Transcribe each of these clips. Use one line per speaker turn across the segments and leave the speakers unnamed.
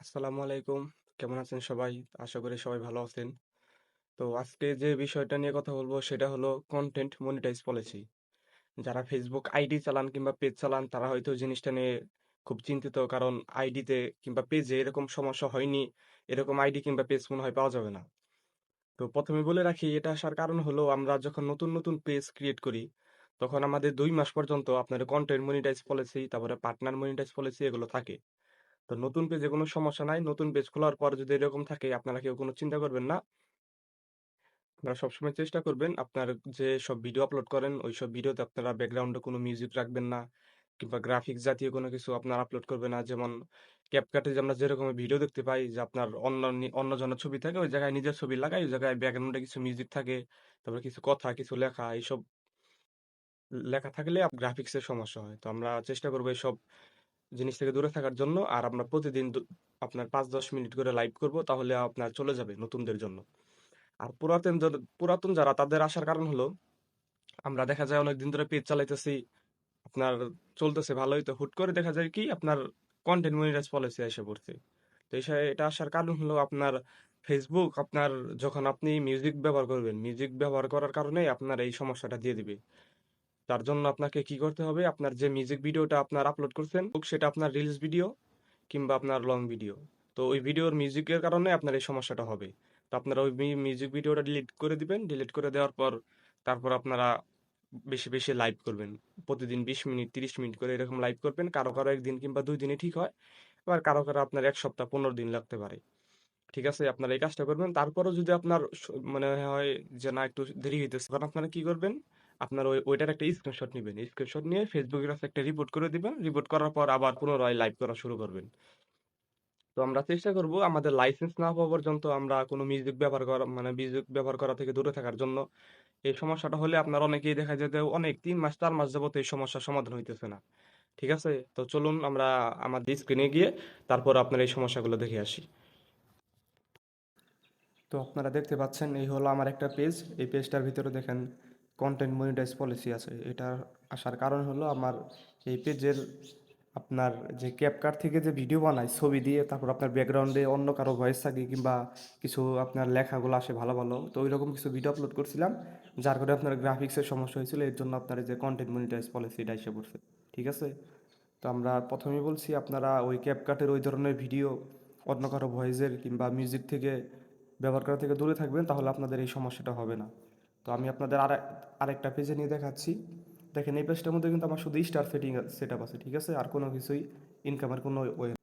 আসসালামু আলাইকুম। কেমন আছেন সবাই? আশা করি সবাই ভালো আছেন। তো আজকে যে বিষয়টা নিয়ে কথা বলব সেটা হলো কন্টেন্ট মনিটাইজ পলিসি। যারা ফেসবুক আইডি চালান কিংবা পেজ চালান তারা হয়তো জিনিসটা নিয়ে খুব চিন্তিত। কারণ আইডিতে কিংবা পেজে এরকম সমস্যা হয়নি। এরকম আইডি কিংবা পেজ মনে হয় পাওয়া যাবে না। তো প্রথমে বলে রাখি এটা আসার কারণ হলো আমরা যখন নতুন, নতুন পেজ ক্রিয়েট করি তখন আমাদের দুই মাস পর্যন্ত আপনার কন্টেন্ট মনিটাইজ পলিসি তারপরে পার্টনার মনিটাইজ পলিসি এগুলো থাকে। তো নতুন পেজে কোনো সমস্যা নাই। নতুন পেজ খোলার পর যদি এরকম থাকে আপনারা কেউ কোনো চিন্তা করবেন না। আপনারা সবসময় চেষ্টা করবেন আপনার যে সব ভিডিও আপলোড করেন ওই সব ভিডিওতে আপনারা ব্যাকগ্রাউন্ডে কোনো মিউজিক রাখবেন না কিংবা গ্রাফিক্স জাতীয় কোনো কিছু আপনারা আপলোড করবেন না। যেমন CapCut-এ যে আমরা যেরকম ভিডিও দেখতে পাই যে আপনার অন্য নি অন্যজনের ছবি থাকে ওই জায়গায় নিজের ছবি লাগাই ওই জায়গায় ব্যাকগ্রাউন্ডে কিছু মিউজিক থাকে, তারপরে কিছু কথা, কিছু লেখা এইসব লেখা থাকলে গ্রাফিক্সের সমস্যা হয়। তো আমরা চেষ্টা করব এসব জিনিস থেকে দূরে থাকার জন্য। আর আমরা প্রতিদিন আপনার ৫-১০ মিনিট করে লাইভ করব তাহলে আপনার চলে যাবে নতুনদের জন্য। আর পুরাতন পুরাতন যারা তাদের আসার কারণ হলো আমরা দেখা যায় অনেকদিন ধরে পেজ চালাইতেছি, আপনার চলতেছে ভালোই তো হুট করে দেখা যায় কি আপনার কন্টেন্ট মনিটাইজ পলিসি এসে পড়ছে। তো এটা আসার কারণ হলো আপনার ফেসবুক আপনার যখন আপনি মিউজিক ব্যবহার করবেন, মিউজিক ব্যবহার করার কারণেই আপনার এই সমস্যাটা দিয়ে দিবে। তার জন্য আপনাকে কি করতে হবে? আপনার যে মিউজিক ভিডিওটা আপনার আপলোড করছেন সেটা আপনার রিলস ভিডিও কিংবা আপনার লং ভিডিও। তো ওই ভিডিওর মিউজিকের কারণে আপনার এই সমস্যাটা হবে। তো আপনারা ওই মিউজিক ভিডিওটা ডিলিট করে দিবেন। ডিলিট করে দেওয়ার পর তারপর আপনারা বেশি, বেশি লাইভ করবেন। প্রতিদিন ২০ মিনিট ৩০ মিনিট করে এরকম লাইভ করবেন। কারও, কারও একদিন কিংবা ২ দিনে ঠিক হয়। আবার কারও, কারও আপনার এক সপ্তাহ ১৫ দিন লাগতে পারে। ঠিক আছে? আপনারা এই কাজটা করবেন। তারপরও যদি আপনার মনে হয় যে না একটু দেরি হইতেছে তখন আপনারা কি করবেন? আপনার ওই, ওইটার একটা স্ক্রিনশট নিবেন। স্ক্রিনশট নিয়ে এর কাছে একটা রিপোর্ট করে দিবেন। রিপোর্ট করার পর আবার পুনরায় লাইভ করা শুরু করবেন। তো আমরা চেষ্টা করব আমাদের লাইসেন্স না পাওয়া পর্যন্ত আমরা কোনো মিউজিক ব্যবহার করা মানে মিউজিক ব্যবহার করা থেকে দূরে থাকার জন্য। এই সমস্যাটা হলে আপনার অনেকেই দেখা যায় যে অনেক তিন মাস, চার মাস যাবত এই সমস্যার সমাধান হইতেছে না। ঠিক আছে? তো চলুন আমরা আমাদের স্ক্রিনে গিয়ে তারপর আপনার এই সমস্যাগুলো দেখে আসি। তো আপনারা দেখতে পাচ্ছেন, এই হলো আমার একটা পেজ। এই পেজটার ভিতরে দেখেন কনটেন্ট মনিটাইজ পলিসি আছে। এটা আসার কারণ হলো আমার এই পেজের আপনার যে CapCut থেকে যে ভিডিও বানায় ছবি দিয়ে তারপর আপনার ব্যাকগ্রাউন্ডে অন্য কারও ভয়েস থাকে কিংবা কিছু আপনার লেখাগুলো আসে ভালো, ভালো। তো ঐরকম কিছু ভিডিও আপলোড করছিলাম। যার কারণে আপনার গ্রাফিক্সের সমস্যা হয়েছিল। এর জন্য আপনার যে কন্টেন্ট মনিটাইজ পলিসি এটা এসে পড়ছে। ঠিক আছে? তো আমরা ১ম এই বলছি আপনারা ওই CapCut-এর ওই ধরনের ভিডিও অন্য কারও ভয়েসের কিংবা মিউজিক থেকে ব্যবহার করা থেকে দূরে থাকবেন তাহলে আপনাদের এই সমস্যাটা হবে না। তো আমি আপনাদের আর, আরেকটা পেজে নিয়ে দেখাচ্ছি। দেখেন এই পেজটার মধ্যে কিন্তু আমার শুধু স্টার সেটিং সেট আপ আছে। ঠিক আছে? আর কোনো কিছুই ইনকামের কোনো ওয়ে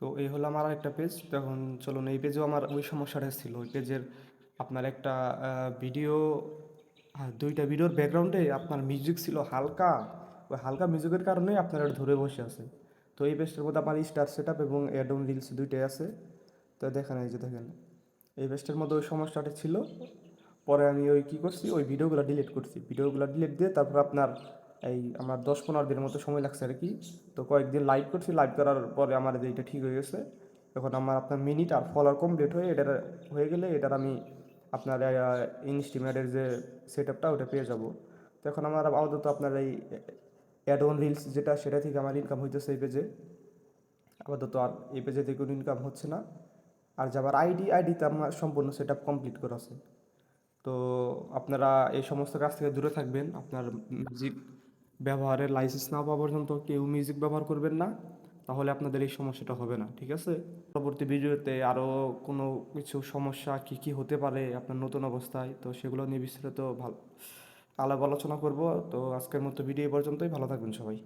তো এই হলো আমার আরেকটা পেজ। এখন চলুন, এই পেজেও আমার ওই সমস্যাটা ছিল। ওই পেজের আপনার একটা ভিডিও আ ২ টা ভিডিওর ব্যাকগ্রাউন্ডে আপনার মিউজিক ছিল হালকা। ওই হালকা মিউজিকের কারণেই আপনার ধরে বসে আছে। তো এই পেজটার মধ্যে আমার স্টার সেট আপ এবং অ্যাড অন রিলস দুইটাই আছে। তো দেখেন, এই যে দেখেন। এই পেজটার মধ্যে ওই সমস্যাটা ছিল। পরে আমি ওই কি করছি ওই ভিডিওগুলো ডিলিট করছি। ভিডিওগুলো ডিলিট দিয়ে তারপর আপনার এই আমার দশ পনেরো দিনের মতো সময় লাগছে আর কি তো কয়েকদিন লাইভ করছি। লাইভ করার পরে আমার এই যে এটা ঠিক হয়ে গেছে। এখন আমার আপনার মিনিট আর ফলোয়ার কমপ্লিট হয়ে এটার হয়ে গেলে এটার আমি আপনার ইনস্টিমেটের যে সেটআপটা ওটা পেয়ে যাব। তো এখন আমার আপাতত আপনার এই অ্যাড অন রিলস যেটা সেটা থেকে আমার ইনকাম হইতেছে এই পেজে। আপাতত আর এই পেজে থেকে কোনো ইনকাম হচ্ছে না। আর যে আমার আইডি, আইডিতে আমার সম্পূর্ণ সেটআপ কমপ্লিট করা আছে। তো আপনারা এই সমস্ত কাজ থেকে দূরে থাকবেন। আপনার মিউজিক ব্যবহারের লাইসেন্স না পাওয়া পর্যন্ত কেউ মিউজিক ব্যবহার করবেন না। তাহলে আপনাদের এই সমস্যাটা হবে না। ঠিক আছে? পরবর্তী ভিডিওতে আরও কোনো কিছু সমস্যা কী, কী হতে পারে আপনার নতুন অবস্থায় তো সেগুলো নিয়ে বিস্তারিত ভালো আলাপ আলোচনা করব। তো আজকের মতো ভিডিও পর্যন্তই। ভালো থাকবেন সবাই।